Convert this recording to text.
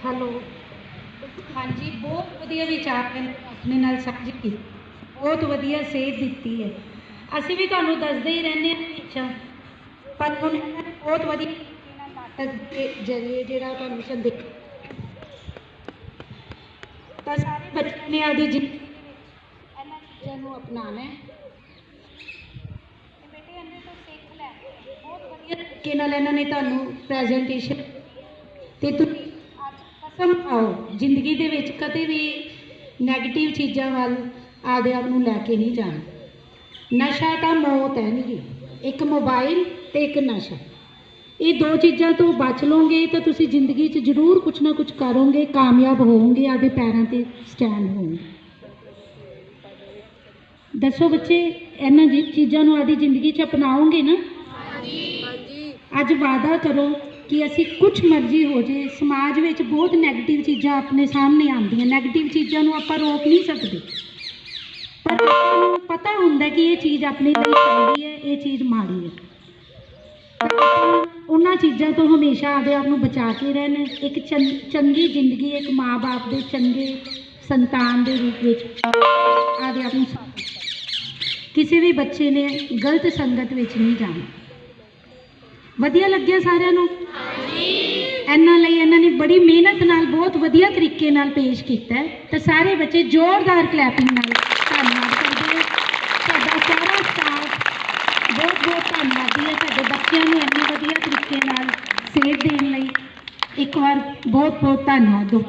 Hello ਹਾਂਜੀ, ਬਹੁਤ ਵਧੀਆ ਵਿਚਾਰ ਨੇ ਆਪਣੇ ਨਾਲ ਸਾਂਝੇ ਕੀਤੇ ਬਹੁਤ ਵਧੀਆ ਸੇਧ ਦਿੱਤੀ ਹੈ। ਅਸੀਂ ਵੀ ਤੁਹਾਨੂੰ ਦੱਸਦੇ ਹੀ ਰਹਿੰਦੇ ਹਾਂ ਹਮੇਸ਼ਾ। ਪਰ ਹੁਣ ਇਹਨਾਂ ਨੇ ਬਹੁਤ ਵਧੀਆ ਤਰੀਕੇ ਨਾਲ ਨਾਟਕ ਦੇ ਜ਼ਰੀਏ ਜਿਹੜਾ ਤੁਹਾਨੂੰ ਸੰਦੇਸ਼ ਤਾਂ ਸਾਰੇ ਬੱਚਿਆਂ ਨੇ ਆਪਦੀ ਜ਼ਿੰਦਗੀ ਦੇ ਵਿੱਚ ਇਹਨਾਂ ਚੀਜ਼ਾਂ ਨੂੰ ਅਪਣਾਉਣਾ ਹੈ। ਤੇ ਬੇਟੇ ਇਹਦੇ ਤੋਂ ਸਿੱਖ ਲੈ। ਬਹੁਤ ਵਧੀਆ ਤਰੀਕੇ ਨਾਲ ਇਹਨਾਂ ਨੇ ਤੁਹਾਨੂੰ ਪ੍ਰੈਜੈਂਟੇਸ਼ਨ ਤੇ ਤੁਸੀਂ ਕਸਮ ਖਾਓ ਜ਼ਿੰਦਗੀ ਦੇ ਵਿੱਚ ਕਦੇ ਵੀ 네ਗੇਟਿਵ ਚੀਜ਼ਾਂ ਵੱਲ ਆਪਦੇ ਆਪ ਨੂੰ ਲੈ ਕੇ ਨਹੀਂ ਜਾਣਾ। ਨਸ਼ਾ ਤਾਂ ਮੌਤ ਹੈ ਨਹੀਂ ਇੱਕ ਮੋਬਾਈਲ ਤੇ ਇੱਕ ਨਸ਼ਾ। ਇਹ ਦੋ ਚੀਜ਼ਾਂ ਤੋਂ ਬਚ ਲਓਗੇ ਤਾਂ ਤੁਸੀਂ ਜ਼ਿੰਦਗੀ 'ਚ ਜ਼ਰੂਰ ਕੁਝ ਨਾ ਕੁਝ ਕਰੋਗੇ ਕਾਮਯਾਬ ਹੋਵੋਗੇ ਆਪਦੇ ਪੈਰਾਂ ਤੇ ਸਟੈਂਡ ਹੋਵੋਗੇ। ਦੱਸੋ ਬੱਚੇ ਇਹਨਾਂ ਜੀ ਚੀਜ਼ਾਂ ਨੂੰ ਆਪਦੀ ਜ਼ਿੰਦਗੀ 'ਚ ਅਪਣਾਓਗੇ ਨਾ? ਅੱਜ ਵਾਅਦਾ ਕਰੋ ਕਿ ਅਸੀਂ ਕੁਝ ਮਰਜ਼ੀ ਹੋ ਜੇ, ਸਮਾਜ ਵਿੱਚ ਬਹੁਤ ਨੈਗੇਟਿਵ ਚੀਜ਼ਾਂ ਆਪਣੇ ਸਾਹਮਣੇ ਆਉਂਦੀਆਂ। ਨੈਗੇਟਿਵ ਚੀਜ਼ਾਂ ਨੂੰ ਆਪਾਂ ਰੋਕ ਨਹੀਂ ਸਕਦੇ। ਪਰ ਪਤਾ ਹੁੰਦਾ ਕਿ ਇਹ ਚੀਜ਼ ਆਪਣੇ ਲਈ ਚੰਗੀ ਹੈ, ਇਹ ਚੀਜ਼ ਮਾੜੀ ਹੈ। ਉਹਨਾਂ ਚੀਜ਼ਾਂ ਤੋਂ ਹਮੇਸ਼ਾ ਆਪਦੇ ਆਪ ਨੂੰ ਬਚਾ ਕੇ ਰਹਿਣ। ਇੱਕ ਚੰ- ਚੰਗੀ ਜ਼ਿੰਦਗੀ, ਇੱਕ ਮਾਂ-ਬਾਪ ਦੇ ਚੰਗੇ ਸੰਤਾਨ ਦੇ ਰੂਪ ਵਿੱਚ ਆਪਦੇ ਆਪ ਨੂੰ ਕਿਸੇ ਵੀ ਬੱਚੇ ਨੇ ਗਲਤ ਸੰਗਤ ਵਿੱਚ ਨਹੀਂ ਜਾਣਾ। ਵਧੀਆ ਲੱਗਿਆ ਸਾਰਿਆਂ ਨੂੰ? ਇਹਨਾਂ ਲਈ ਇਹਨਾਂ ਨੇ ਬੜੀ ਮਿਹਨਤ ਨਾਲ, ਬਹੁਤ ਵਧੀਆ ਤਰੀਕੇ ਨਾਲ ਪੇਸ਼ ਕੀਤਾ ਹੈ। ਤੇ ਸਾਰੇ ਬੱਚੇ ਜ਼ੋਰਦਾਰ ਕਲੈਪਿੰਗ ਨਾਲ ਧੰਨਵਾਦ ਕਰਦੇ ਹਾਂ ਸਾਡਾ ਸਾਰਾ ਸਟਾਫ ਬਹੁਤ ਬਹੁਤ ਧੰਨਵਾਦੀ ਹੈ ਸਾਡੇ ਬੱਚਿਆਂ ਨੂੰ ਇੰਨੇ ਵਧੀਆ ਤਰੀਕੇ ਨਾਲ ਸੇਧ ਦੇਣ ਲਈ। ਇੱਕ ਵਾਰ ਬਹੁਤ ਬਹੁਤ ਧੰਨਵਾਦ। ਦੋ